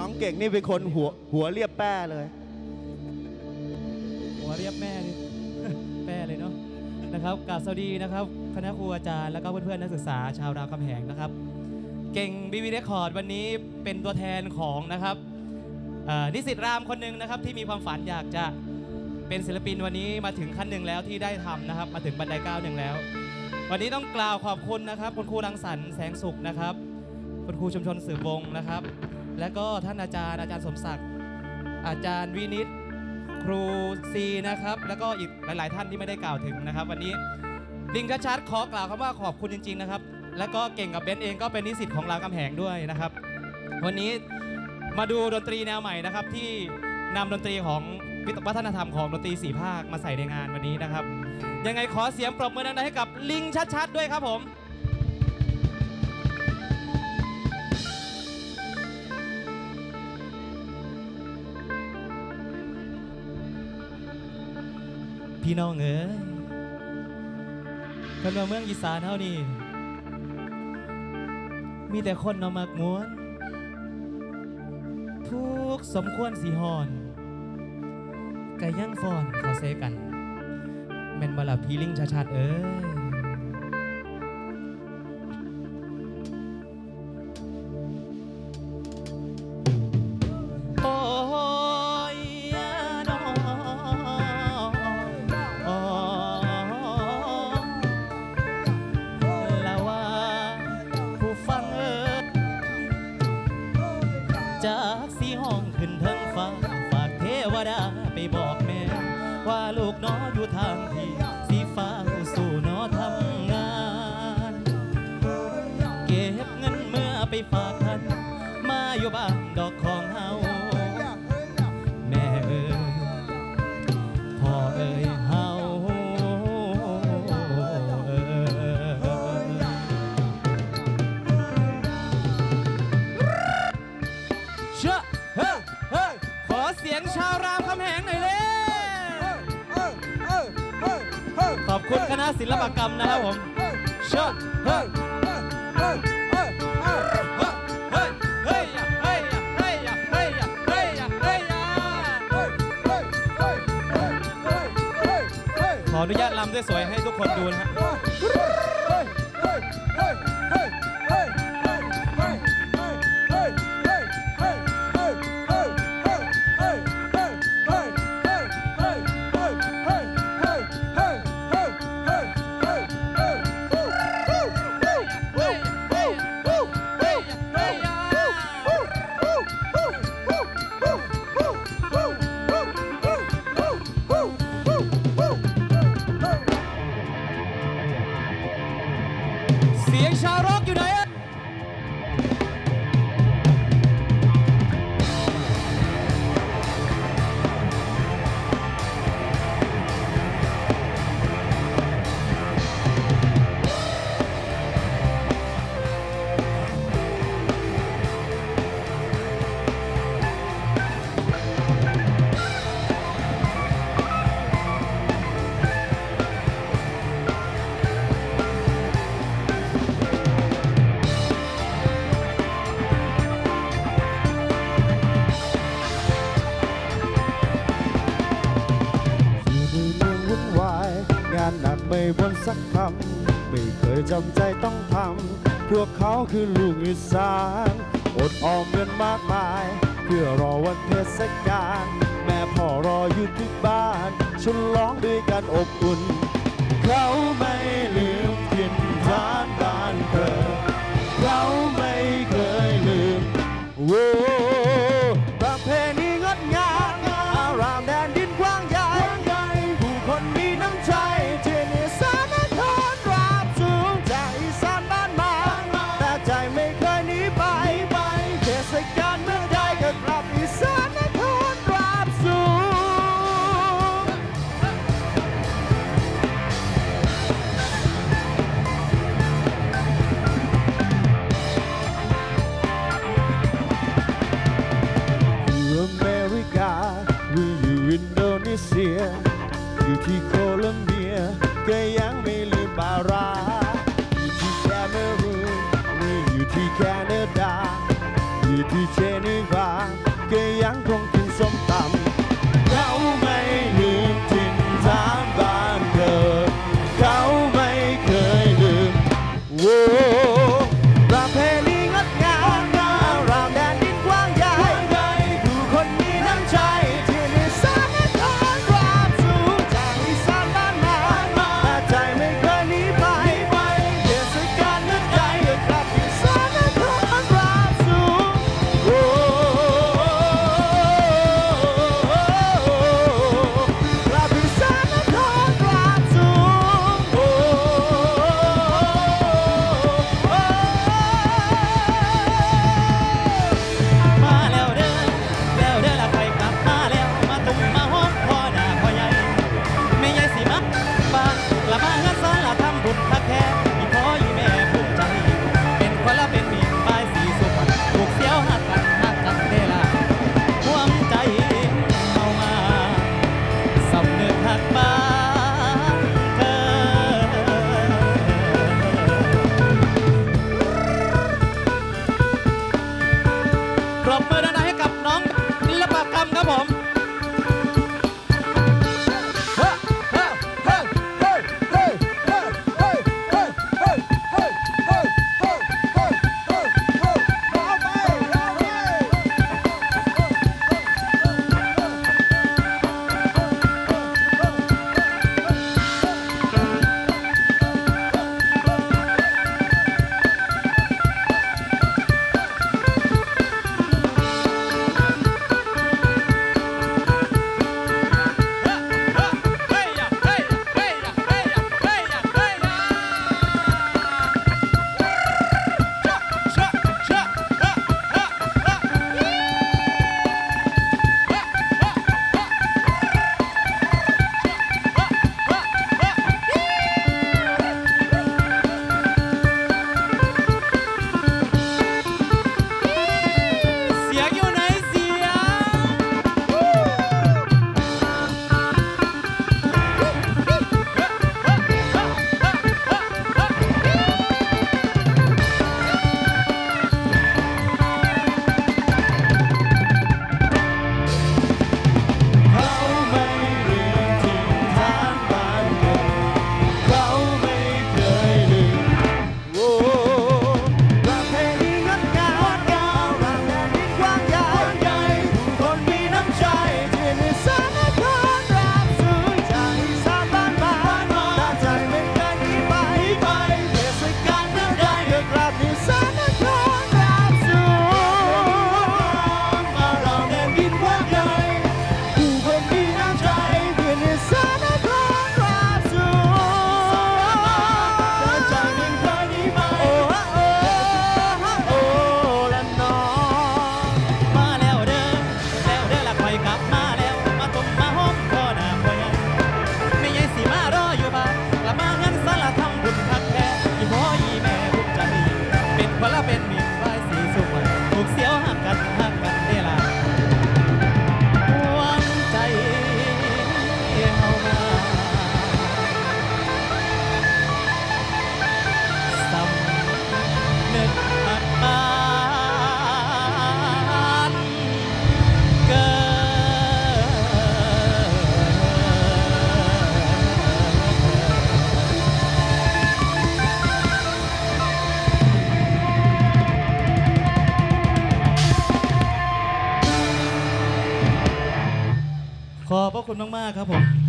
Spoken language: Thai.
น้องเก่งนี่เป็นคนหัวหัวเรียบแป้เลย หัวเรียบแม่นี่แม่เลยเนาะนะครับกราบสวัสดีนะครับ คณะครูอาจารย์แล้วก็เพื่อนๆนักศึกษาชาวรามคำแหงนะครับ เก่งบีบีเรคคอร์ดวันนี้เป็นตัวแทนของนะครับเอ่อนิสิตรามคนหนึ่งนะครับที่มีความฝันอยากจะเป็นศิลปินวันนี้มาถึงขั้นหนึ่งแล้วที่ได้ทำนะครับ มาถึงบันไดก้าวหนึ่งแล้ว วันนี้ต้องกล่าวขอบคุณนะครับ คุณครูรังสรรค์แสงสุขนะครับ คุณครูชุมชนสื่อวงนะครับ และก็ท่านอาจารย์อาจารย์สมศักดิ์อาจารย์วินิตครูซีนะครับ แล้วก็อีกหลาย ๆ ท่านที่ไม่ได้กล่าวถึงนะครับ วันนี้ลิงชัดๆขอกล่าวคำว่าขอบคุณจริง ๆ นะครับ แล้วก็เก่งกับเบนเองก็เป็นนิสิตของรามคำแหงด้วยนะครับ วันนี้มาดูดนตรีแนวใหม่นะครับ ที่นำดนตรีของวัฒนธรรมของดนตรีสี่ภาคมาใส่ในงานวันนี้นะครับ ยังไงขอเสียงปรบมือดังๆให้กับลิงชัด ๆ ด้วยครับผม พี่น้องเอ๋ยคนมาเมืองอีสานเท่านี้มีแต่คนนอมักม้วน ทุกสมควรสีหอนไก่ย่างฟอนเขาเซกันแม่นบลับพีลิงชาชาดเอ้ย กน้ออยู่ทางที่สีฟ้าสู่น้อทำงาน เก็บเงินเมื่อไปฝากท่านมาอยู่บ้านดอกของเฮาแม่เอ๋ยพ่อเอ๋ยเฮาเชื่อเฮ้ยเฮ้ยขอเสียงชาวรา คุณคณะศิลปกรรมนะครับผมเชื่อเฮ้ยเฮ้ยเฮ้ยเฮ้ยเฮ้ยเฮ้ยเฮ้ยเฮ้ยเฮ้ยขออนุญาตลำด้วยสวยให้ทุกคนดูนะครับ สักคำ ไม่เคยจำใจต้องทำ พวกเขาคือลูกอีสานอดออมเงินมากมาย เพื่อรอวันเทศกาลแม่พ่อรออยู่ที่บ้านฉลองด้วยกันอบอุ่น ย อยู่ที่โคลัมเบียก็ยังไม่ มากๆครับผม